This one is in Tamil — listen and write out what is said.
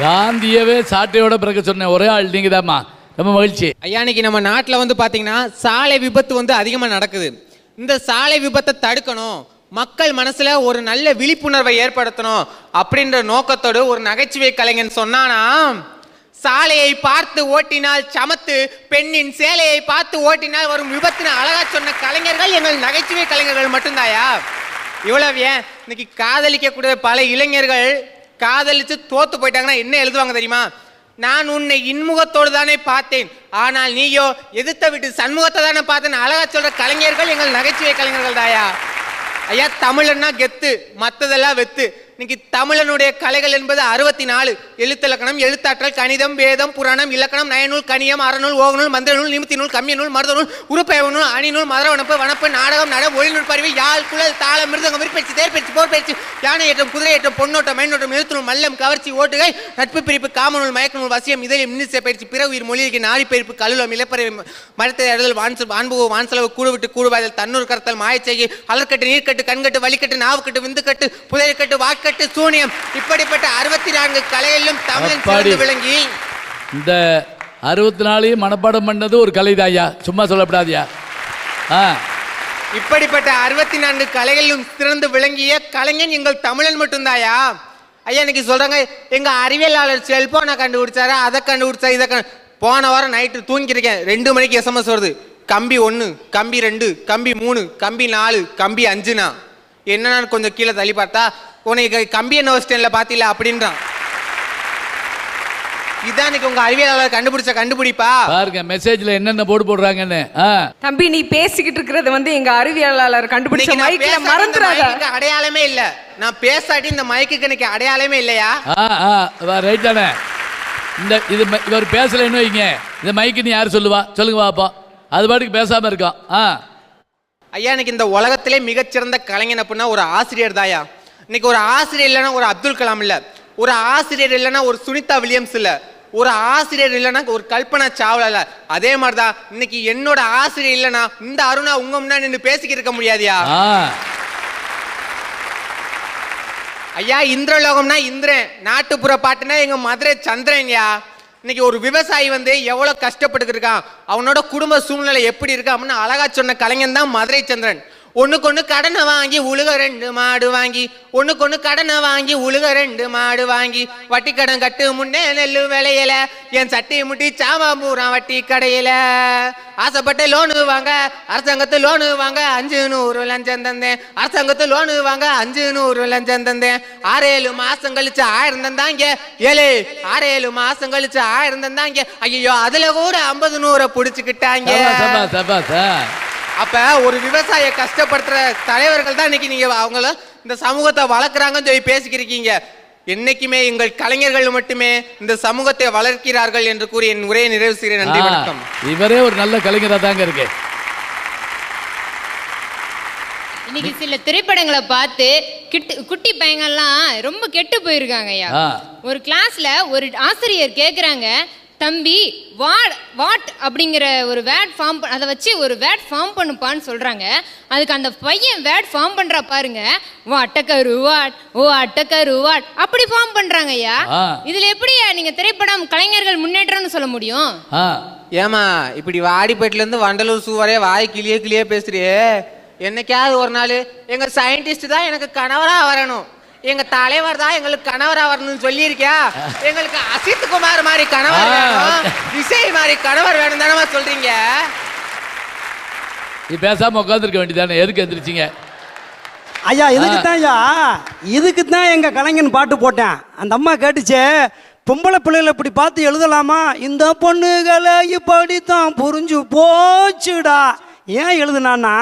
காந்தியவே சாட்டையோட பிறக்க சொன்ன ஒரே ஆள் நீங்க ரொம்ப மகிழ்ச்சி. ஐயா இன்னைக்கு நம்ம நாட்டில் வந்து பார்த்தீங்கன்னா சாலை விபத்து வந்து அதிகமாக நடக்குது. இந்த சாலை விபத்தை தடுக்கணும். மக்கள் மனசுல ஒரு நல்ல விழிப்புணர்வை ஏற்படுத்தணும் அப்படின்ற நோக்கத்தோடு ஒரு நகைச்சுவை கலைஞன் சொன்னானா சாலையை பார்த்து ஓட்டினால் சமத்து பெண்ணின் சேலையை பார்த்து ஓட்டினால் வரும் விபத்துன்னு அழகா சொன்ன கலைஞர்கள் எங்கள் நகைச்சுவை கலைஞர்கள் மட்டும்தாயா? இவ்வளவு ஏன்? இன்னைக்கு காதலிக்கக்கூடிய பல இளைஞர்கள் காதலித்து தோத்து போயிட்டாங்கன்னா என்ன எழுதுவாங்க தெரியுமா? நான் உன்னை இன்முகத்தோடு தானே பார்த்தேன். ஆனால் நீயோ எதிர்த்த விட்டு சண்முகத்தை தானே பார்த்தேன். அழகா சொல்ற கலைஞர்கள் எங்கள் நகைச்சுவை கலைஞர்கள் தாயா ஐயா தமிழன்னா கெத்து மற்றதெல்லாம் வெத்து. இன்னைக்கு தமிழனுடைய கலைகள் என்பது அறுபத்தி நாலு எழுத்திலக்கணம் எழுத்தாற்றல் கணிதம் வேதம் புராணம் இலக்கணம் நயநூல் கணியம் அறநூல் ஓகநூல் மந்திர நூல் நிமித்தி நூல் கம்மிய நூல் மருத நூல் உருப்பெயவு நூல் அணிநூல் மதுர வனப்பு நாடகம் நட ஒளிநூல் பருவி யாழ் குழல் தாள மிருதங்கம் விற்பயிற்சி தேர்ப்பயிற்சி போர்பயிற்சி யானை ஏற்றம் குதிரை ஏற்றம் பொன்னோட்டம் மயனோட்டம் எழுத்துநூல் மல்லம் கவர்ச்சி ஓட்டுகை நட்பு பிரிப்பு காமநூல் மயக்கநூல் வசியம் இதழில் மின்னிசை பயிற்சி பிற உயிர் மொழிக்கு நாடி பயிர்ப்பு கல்லுலம் இலப்பறை மரத்தை அறுதல் வான் வான்புகு வான் செலவு கூடுவாதல் தன்னூர் கரத்தல் மாயச்செய்கை அலர்கட்டு நீர்க்கட்டு கண்கட்டு வலிக்கட்டு நாவுக்கட்டு விந்துக்கட்டு புதையக்கட்டு வாக்கட்டு சூனியம். இப்படிப்பட்ட அறுபத்தி நான்கு கலைகளிலும் தமிழன். சிறந்து விளங்கி. இந்த அறுபத்தி நாலையும் மனப்பாடம் பண்ணது ஒரு கலைதாயா சும்மா சொல்லப்படாதியா? ஆ. இப்படிப்பட்ட அறுபத்தி நான்கு கலைகளிலும் சிறந்து விளங்கிய கலைஞன் எங்கள் தமிழன் மட்டும்தாயா ஐயா இன்னைக்கு சொல்றாங்க எங்க அறிவியலாளர் செல்போனை கண்டுபிடிச்சாரு அதை கண்டுபிடிச்சா இதை கண்டு. போன வாரம் நைட்டு தூங்கியிருக்கேன். ரெண்டு மணிக்கு எஸ்எம்எஸ் வருது. கம்பி ஒன்று கம்பி ரெண்டு கம்பி மூணு கம்பி நாலு கம்பி அஞ்சுனா. என்னன்னு கொஞ்சம் கீழே தள்ளி பார்த்தா உனக்கு கம்பி என்ன வச்சிட்டேன்ல பார்த்தீங்களா அப்படின்றான். இதான் உங்க அறிவியலாளர் கண்டுபிடிச்ச கண்டுபிடிப்பா? பாருங்க மெசேஜ்ல என்னென்ன போடு போடுறாங்கன்னு. ஆ. தம்பி நீ பேசிக்கிட்டு இருக்கிறது வந்து எங்க அறிவியலாளர் கண்டுபிடிச்ச மைக்ல மைக்குக்கு அடையாளமே இல்ல. நான் பேசாட்டி இந்த மைக்குக்கு எனக்கு அடையாளமே இல்லையா? ஆ ஆ ரைட் தானே. இந்த இது இவர் பேசலைன்னு வைங்க. இந்த மைக்கு நீ யார் சொல்லுவா? சொல்லுங்க பாப்போம் அது பாட்டுக்கு பேசாம இருக்கோம் ஆ. ஐயா எனக்கு இந்த உலகத்திலே மிகச்சிறந்த கலைஞன் அப்படின்னா ஒரு ஆசிரியர் தாயா இன்னைக்கு ஒரு ஆசிரியர் இல்லைன்னா ஒரு அப்துல் கலாம் இல்ல. ஒரு ஆசிரியர் இல்லைன்னா ஒரு சுனிதா வில்லியம்ஸ் இல்ல. ஒரு ஆசிரியர் இல்லைன்னா ஒரு கல்பனா சாவ்லா இல்ல. அதே மாதிரிதான் இன்னைக்கு என்னோட ஆசிரியர் இல்லைன்னா இந்த அருணா உங்க முன்னாடி நின்று பேசிக்கிட்டு இருக்க முடியாதியா? ஐயா இந்திரலோகம்னா இந்திரன் நாட்டுப்புற பாட்டுனா எங்க மதுரை சந்திரன்யா? இன்னைக்கு ஒரு விவசாயி வந்து எவ்வளவு கஷ்டப்பட்டு இருக்கான்? அவனோட குடும்ப சூழ்நிலை எப்படி இருக்கு? அப்படின்னு அழகா சொன்ன கலைஞன் தான் மதுரை சந்திரன். ஒன்றுக்கொன்று கடனை வாங்கி உழுக ரெண்டு மாடு வாங்கி ஒன்றுக்கொன்று கடனை வாங்கி உழுக ரெண்டு மாடு வாங்கி வட்டி கடன் கட்டு முன்னே நெல்லு விளையல என் சட்டி முட்டி சாமா பூரா வட்டி கடையில. ஆசைப்பட்ட லோனு வாங்க அரசாங்கத்து லோனு வாங்க அஞ்சு நூறு லஞ்சம் தந்தேன். அரசாங்கத்து லோனு வாங்க அஞ்சு நூறு லஞ்சம் தந்தேன். ஆறு ஏழு மாசம் கழிச்சு ஆயிரம் தந்தாங்க. ஏழு ஆறு ஏழு மாசம் கழிச்சு ஆயிரம் தந்தாங்க. ஐயோ அதுல கூட ஐம்பது நூறை புடிச்சுக்கிட்டாங்க. அப்ப ஒரு விவசாய கஷ்டப்படுத்துற தலைவர்கள் தான் இன்னைக்கு நீங்க அவங்கள இந்த சமூகத்தை வளர்க்குறாங்கன்னு சொல்லி பேசிக்கிறீங்க என்னைக்குமே எங்கள் கலைஞர்கள் மட்டுமே இந்த சமூகத்தை வளர்க்கிறார்கள் என்று கூறி என் உரையை நிறைவு செய்கிறேன். நன்றி வணக்கம். இவரே ஒரு நல்ல கலைஞரா தாங்க இருக்கு. இன்னைக்கு சில திரைப்படங்களை பார்த்து கிட்டு குட்டி பையங்கள்லாம் ரொம்ப கெட்டு போயிருக்காங்க ஐயா. ஒரு கிளாஸ்ல ஒரு ஆசிரியர் கேக்குறாங்க தம்பி வாட் வாட் அப்படிங்கிற ஒரு வேர்ட் ஃபார்ம் அதை வச்சு ஒரு வேர்ட் ஃபார்ம் பண்ணுப்பான்னு சொல்றாங்க. அதுக்கு அந்த பையன் வேர்ட் ஃபார்ம் பண்றா பாருங்க. ஓ அட்டக்கரு வாட் ஓ அட்டக்கரு வாட். அப்படி ஃபார்ம் பண்றாங்க ஐயா. இதுல எப்படியா நீங்க திரைப்படம் கலைஞர்கள் முன்னேற்றம்னு சொல்ல முடியும்? ஏமா இப்படி வாடிப்பேட்டில இருந்து வண்டலூர் சூ வரைய வாய் கிளியே கிளியே பேசுறியே. என்னைக்காவது ஒரு நாள் எங்க சயின்டிஸ்ட் தான் எனக்கு கணவரா வரணும். எங்க தலைவர் தான் எங்களுக்கு கணவரா வரணும்னு சொல்லியிருக்கியா? எங்களுக்கு அசித் குமார் மாதிரி கணவர் வேணும். விஜய் மாதிரி கணவர் வேணும் தானே சொல்றீங்க? நீ பேசாம உட்காந்துருக்க வேண்டியதானே எதுக்கு எந்திரிச்சிங்க? ஐயா இதுக்கு தான் ஐயா. இதுக்கு தான் எங்க கலைஞன் பாட்டு போட்டேன். அந்த அம்மா கேட்டுச்சே பொம்பளை பிள்ளைகளை இப்படி பார்த்து எழுதலாமா? இந்த பொண்ணுகளை இப்படித்தான் புரிஞ்சு போச்சுடா. ஏன் எழுதுனான்னா